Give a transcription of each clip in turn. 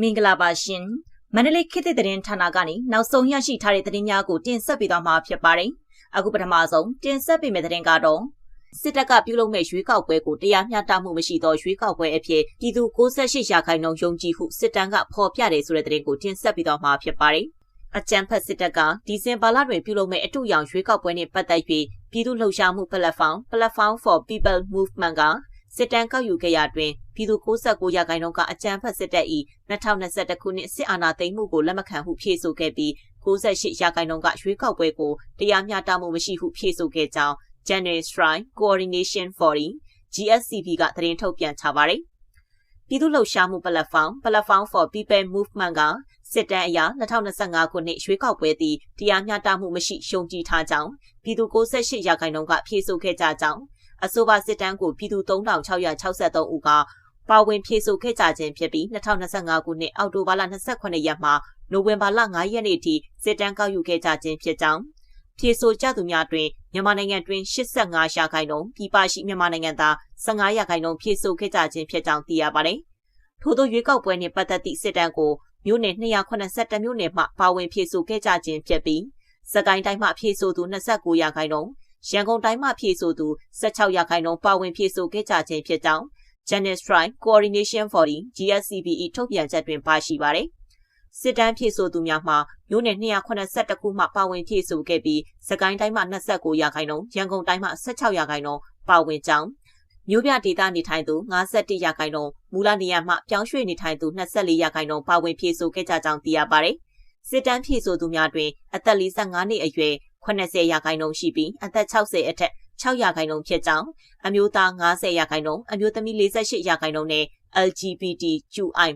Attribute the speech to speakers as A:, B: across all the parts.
A: မင်္ဂလာပါရှင်မန္တလေးခေတ်သစ်သတင်းဌာနကနေနောက်ဆုံးရရှိထားတဲ့သတင်းများကိုတင်ဆက်ပေးသွားမှာဖြစ်ပါတယ်အခုပထမဆုံးတင်ဆက်ပေးမယ့်သတင်းကတော့စစ်တပ်ကပြုလုပ်မဲ့ရွေးကောက်ပွဲကိုတရားမျှတမှုမရှိသောရွေးကောက်ပွဲအဖြစ်ပြည်သူ68ရာခိုင်နှုန်းယုံကြည်ဟုစစ်တမ်းကဖော်ပြတယ်ဆိုတဲ့သတင်းကိုတင်ဆက်ပေးသွားမှာဖြစ်ပါတယ်အကြံဖက်စစ်တပ်ကဒီဇင်ဘာလတွင်ပြုလုပ်မဲ့အတူရောင်ရွေးကောက်ပွဲနှင့်ပတ်သက်၍ပြည်သူ့လှုပ်ရှားမှု platform Platform for People Movement က စစ်တမ်းကောက်ယူခဲ့ရာတွင်ပြည်သူ69ရာခိုင်နှုန်းကအကြမ်းဖက်စစ်တပ်၏2021ခုနှစ်စစ်အာဏာသိမ်းမှုကိုလက်မခံဟုဖြေဆိုခဲ့ပြီး68ရာခိုင်နှုန်းကရွေးကောက်ပွဲကိုတရားမျှတမှုမရှိဟုဖြေဆိုခဲ့ကြောင်း General Strike Coordination Forum GSCP ကသတင်းထုတ်ပြန်ထားပါတယ်။ပြည်သူ့လှုပ်ရှားမှု Platform Platform for People Movement ကစစ်တမ်းအရ2025ခုနှစ်ရွေးကောက်ပွဲသည်တရားမျှတမှုမရှိရှုံးကြည်ထားကြောင်းပြည်သူ68ရာခိုင်နှုန်းကဖြေဆိုခဲ့ကြကြောင်း အဆိုပါစစ်တမ်းကိုပြည်သူ3663ဦးကပါဝင်ဖြည့်ဆို့ခဲ့ကြခြင်းဖြစ်ပြီး2025ခုနှစ်အောက်တိုဘာလ28ရက်မှနိုဝင်ဘာလ9ရက်နေ့ထိစစ်တမ်းကောက်ယူခဲ့ကြခြင်းဖြစ်ကြောင်းဖြည့်ဆို့ကြသူများတွင်မြန်မာနိုင်ငံတွင်85ရာခိုင်နှုန်းပြည်ပရှိမြန်မာနိုင်ငံသား15ရာခိုင်နှုန်းဖြည့်ဆို့ခဲ့ကြခြင်းဖြစ်ကြောင်းသိရပါတယ်။ထို့သောရွေးကောက်ပွဲနှင့်ပတ်သက်သည့်စစ်တမ်းကိုမြို့နယ်282မြို့နယ်မှပါဝင်ဖြည့်ဆို့ခဲ့ကြခြင်းဖြစ်ပြီးစကိုင်းတိုင်းမှဖြည့်ဆို့သူ29ရာခိုင်နှုန်း ရန်ကုန်တိုင်းမှဖြည့်ဆို့သူ16ရာခိုင်နှုန်းပါဝင်ဖြည့်ဆို့ခဲ့ကြခြင်းဖြစ်ကြောင်း Janet Strike Coordination for the GSCBE ထုတ်ပြန်ချက်တွင်ပါရှိပါတယ်။စစ်တမ်းဖြည့်ဆို့သူများမှာမြို့နယ်282ခုမှပါဝင်ဖြည့်ဆို့ခဲ့ပြီးစကိုင်းတိုင်းမှ29ရာခိုင်နှုန်းရန်ကုန်တိုင်းမှ16ရာခိုင်နှုန်းပါဝင်ကြောင်းမြို့ပြဒေသနေထိုင်သူ51ရာခိုင်နှုန်းမူလနေရာမှပြောင်းရွှေ့နေထိုင်သူ24ရာခိုင်နှုန်းပါဝင်ဖြည့်ဆို့ခဲ့ကြကြောင်းသိရပါတယ်။စစ်တမ်းဖြည့်ဆို့သူများတွင်အသက်45နှစ်အရွယ် 80ရာခိုင်နှုန်းရှိပြီးအသက်60အထက်6ရာခိုင်နှုန်းဖြစ်ကြောင်းအမျိုးသား90ရာခိုင်နှုန်းအမျိုးသမီး48ရာခိုင်နှုန်းနဲ့ LGBTQI+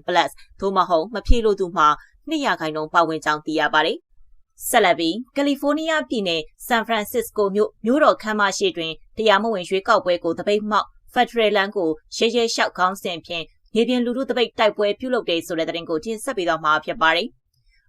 A: သို့မဟုတ်မဖြည့်လို့သူမှာ2ရာခိုင်နှုန်းပါဝင်ကြောင်းသိရပါတယ်။ဆက်လက်ပြီးကယ်လီဖိုးနီးယားပြည်နယ်ဆန်ဖရန်စစ္စကိုမြို့မြို့တော်ခမ်းမရှိတွင်တရားမဝင်ရွေးကောက်ပွဲကိုတပိတ်မှောက်ဖက်ဒရယ်လန်ကိုရဲရဲလျှောက်ကောင်းစဉ်ဖြင့်မြေပြင်လူထုတပိတ်တိုက်ပွဲပြုလုပ်တဲ့ဆိုတဲ့တဲ့ရင်ကိုတင်ဆက်ပေးတော့မှာဖြစ်ပါတယ်။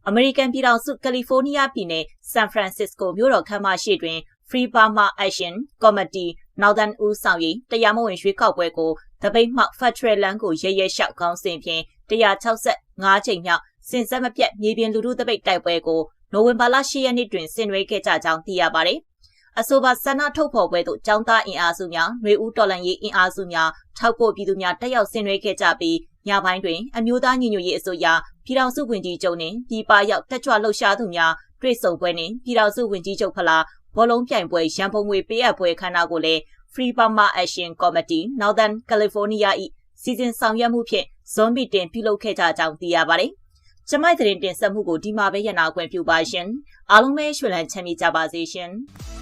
A: အမေရိကန်ပြည်ထောင်စုကယ်လီဖိုးနီးယားပြည်နယ်ဆန်ဖရန်စစ္စကိုမြို့တော်ခမ်းမရှိတွင် Free Burma Action Committee နောက်တန်းဦးဆောင်ရေးတရားမဝင်ရွေးကောက်ပွဲကိုတပိတ်မှောက် Federal Land ကိုရဲရဲလျှောက်ကောင်းစဉ်ဖြင့်165ချိန်မြောက်စင်ဆက်မပြတ်မြေပြင်လူထုတပိတ်တိုက်ပွဲကိုနိုဝင်ဘာလ10ရက်နေ့တွင်ဆင်နွှဲခဲ့ကြကြောင်းသိရပါတယ်။အဆိုပါဆန္ဒထုတ်ဖော်ပွဲသို့ចောင်းသားအင်အားစုများ၊နှွေဦးတော်လန်ရေးအင်အားစုများထောက်ပို့ပြည်သူများတက်ရောက်ဆင်နွှဲခဲ့ကြပြီး ညပိုင်းတွင် အမျိုးသားညီညွတ်ရေးအစိုးရပြည်ထောင်စုဝန်ကြီးချုပ်နှင့်ပြည်ပရောက်တက်ကြွလှုပ်ရှားသူများတွေ့ဆုံပွဲနှင့်ပြည်ထောင်စုဝန်ကြီးချုပ်ဖလားဘောလုံးပြိုင်ပွဲရန်ပုံငွေပေးအပ်ပွဲခမ်းနားကိုလည်း Free Burma Action Committee Northern California ၏စီစဉ်ဆောင်ရွက်မှုဖြင့်ဇွန်မီတင်ပြုလုပ်ခဲ့ကြကြောင်းသိရပါတယ်။ကျမိုက်သတင်းတင်ဆက်မှုကိုဒီမှာပဲရနာခွင့်ပြုပါရှင်။အားလုံးပဲရွှေလန်းချမ်းမြေ့ကြပါစေရှင်။